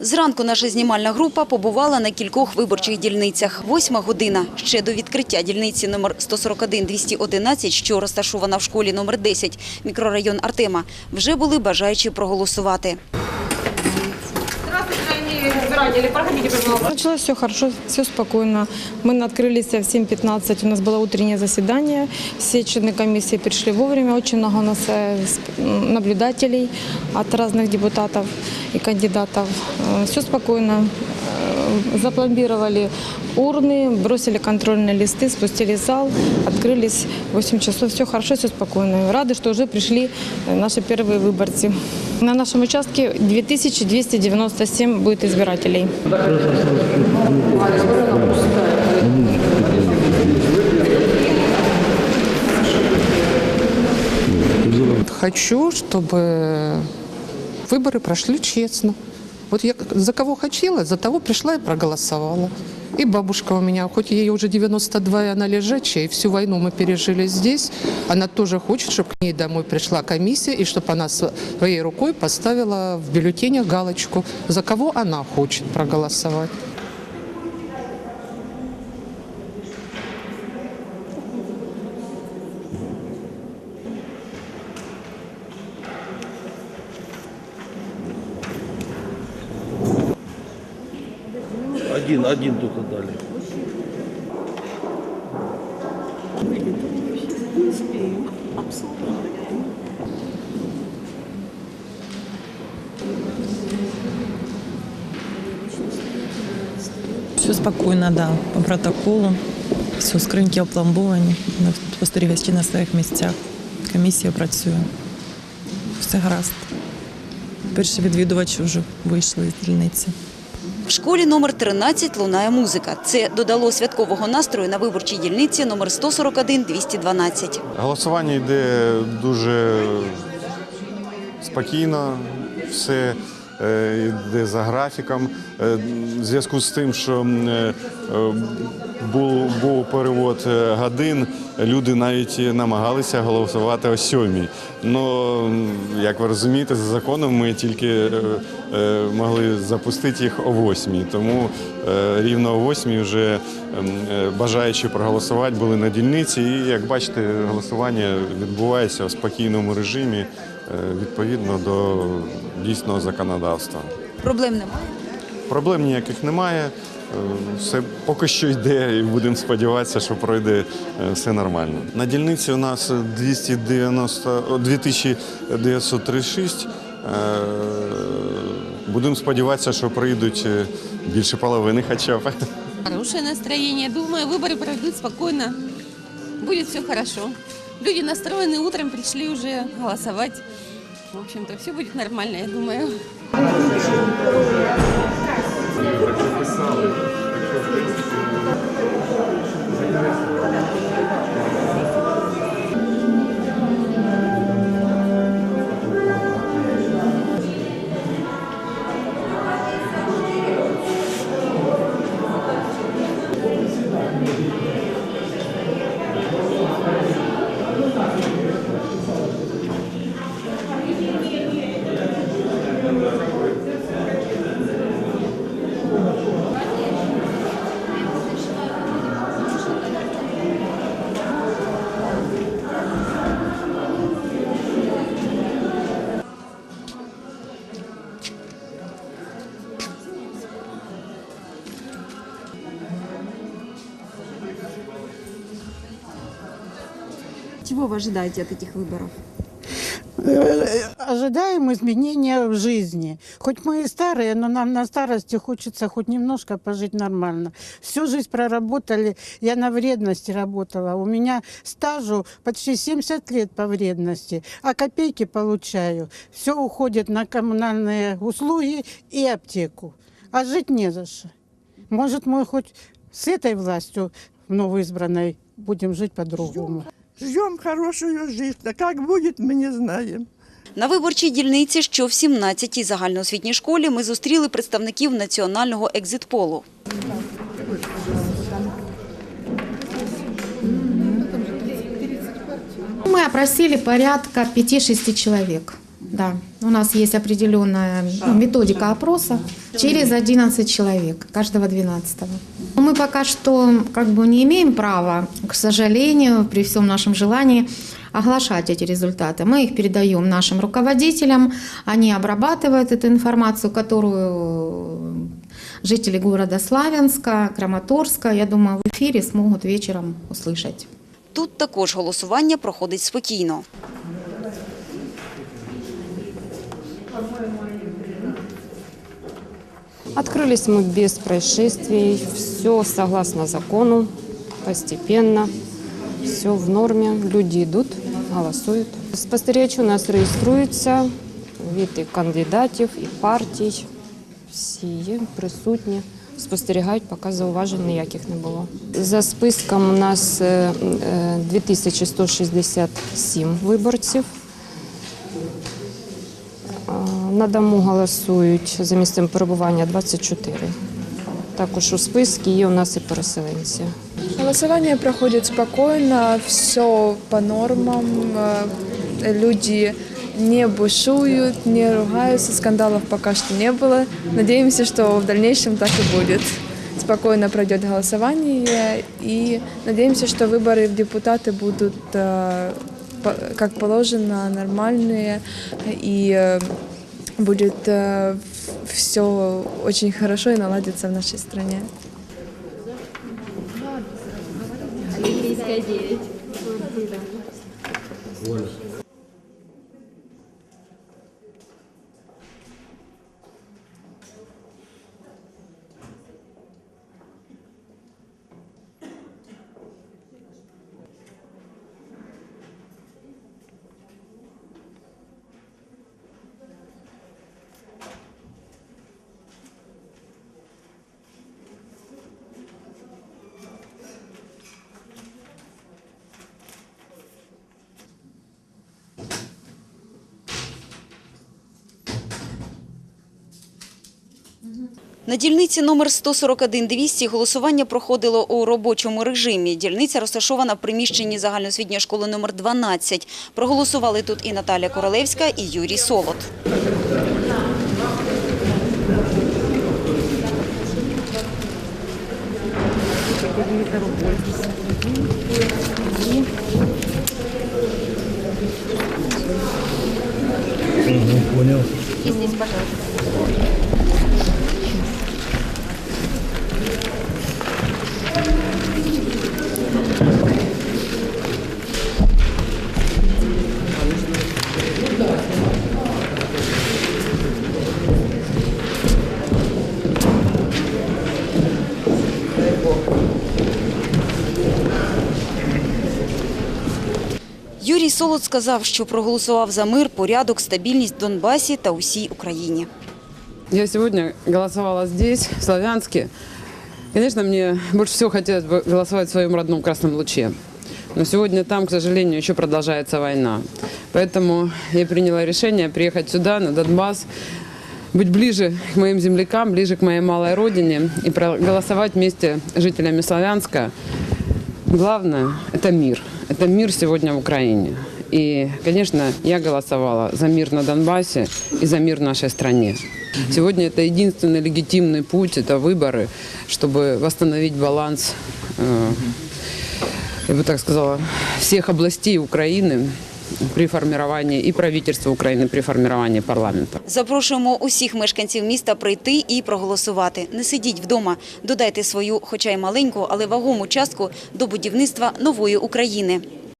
Зранку наша знімальна група побувала на кількох виборчих дільницях. Восьма година. Ще до відкриття дільниці номер 141-211, що розташована в школі номер 10, мікрорайон Артема, вже були бажаючі проголосувати Здравствуйте, дорогие избиратели. Проходите, пожалуйста. Началось все хорошо, все спокойно. Мы открылись в 7.15, у нас было утреннее заседание. Все члены комиссии пришли вовремя. Очень много у нас э, сп- м, наблюдателей от разных депутатов и кандидатов. Все спокойно. Э, Запломбировали урны, бросили контрольные листы, спустили зал, открылись в 8 часов. Все хорошо, все спокойно. Рады, что уже пришли э, наши первые выборцы. На нашем участке 2297 будет избирателей. Хочу, чтобы выборы прошли честно. Вот я как- за кого хотела, за того пришла и проголосовала. И бабушка у меня, хоть ей уже 92, и она лежачая, и всю войну мы пережили здесь, она тоже хочет, чтобы к ней домой пришла комиссия, и чтобы она своей рукой поставила в бюллетенях галочку, за кого она хочет проголосовать. Один, один только дали. Все спокійно, да, по протоколу. Все, скриньки опломбовані, спостерігачі на своїх місцях. Комісія працює. Все гаразд. Перші відвідувачі вже вийшли з дільниці. В школі номер 13 лунає музика. Це додало святкового настрою на виборчій дільниці номер 141-212. Голосування йде дуже спокійно, все йде за графіком. Е, В зв'язку з тим, що е, е, був, був перевод е, годин, люди навіть намагалися голосувати о сьомій. Ну, як ви розумієте, за законом ми тільки е, е, могли запустити їх о восьмій. Тому е, рівно о восьмій вже е, бажаючі проголосувати були на дільниці. І як бачите, голосування відбувається в спокійному режимі е, відповідно до дійсного законодавства. Проблем немає. Проблем ніяких немає. Е, Все поки що йде, і будемо сподіватися, що пройде е, все нормально. На дільниці у нас 290, о, 2936. Е, Будемо сподіватися, що прийдуть е, більше половини хоча б. Хорошее настроение. Думаю, выборы пройдут спокойно. Будет все хорошо. Люди настроены, утром пришли уже голосовать. В общем-то, все будет нормально, я думаю. Чого ви ожидаєте від цих виборів? Э, Ожидаем изменения в жизни. Хоть мы и старые, но нам на старости хочется хоть немножко пожить нормально. Всю жизнь проработали, я на вредности работала. У меня стажу почти 70 лет по вредности, а копейки получаю. Все уходит на коммунальные услуги и аптеку. А жить не за что. Может, мы хоть с этой властью новоизбранной будем жить по-другому. Ждем хорошую жизнь. А как будет, мы не знаем. На виборчій дільниці, що в 17-й загальноосвітній школі, ми зустріли представників національного екзитполу. Мы опросили порядка 5-6 человек. Да, у нас есть определенная ну, методика опроса. через 11 человек, каждого 12 Мы пока что как бы не имеем права, к сожалению, при всем нашем желании, оглашать эти результаты. Мы их передаем нашим руководителям, они обрабатывают эту информацию, которую жители города Славянска, Краматорска, я думаю, в эфире смогут вечером услышать. Тут також голосування проходить спокійно. Открылись мы без происшествий, все согласно закону, постепенно, все в норме, люди идут, голосуют. Спостерігачі у нас реєструються від і кандидатів, і партій. Всі є присутні, спостерігають, поки зауважень ніяких не було. За списком у нас е, е, 2167 виборців. А, На дому голосують за місцем перебування 24. Також у списку є у нас і переселенці. Голосование проходит спокойно, все по нормам. э, Люди не бушуют, не ругаются, скандалов пока что не было. Надеемся, что в дальнейшем так и будет. Спокойно пройдет голосование и надеемся, что выборы в депутаты будут э, по- как положено, нормальные и э, будет все очень хорошо и наладится в нашей стране. На дільниці номер 141-200 голосування проходило у робочому режимі. Дільниця розташована в приміщенні загальноосвітньої школи номер 12. Проголосували тут і Наталя Королевська, і Юрій Солод. Понял. Юрій Солод сказав, що проголосував за мир, порядок, стабільність в Донбасі та усій Україні. Я сегодня голосовала здесь, в Славянске. Конечно, мне больше всего хотелось бы голосовать в своем родном Красном Луче. Но сегодня там, к сожалению, еще продолжается война. Поэтому я приняла решение приехать сюда, на Донбасс, быть ближе к моим землякам, ближе к моей малой родине и проголосовать вместе с жителями Славянска. Главное – это мир. Это мир сегодня в Украине. И, конечно, я голосовала за мир на Донбассе и за мир в нашей стране. Сегодня это единственный легитимный путь, это выборы, чтобы восстановить баланс, э, я бы так сказала, всех областей Украины при формуванні і правительства України при формуванні парламенту. Запрошуємо усіх мешканців міста прийти і проголосувати. Не сидіть вдома, додайте свою, хоча й маленьку, але вагому частку до будівництва нової України.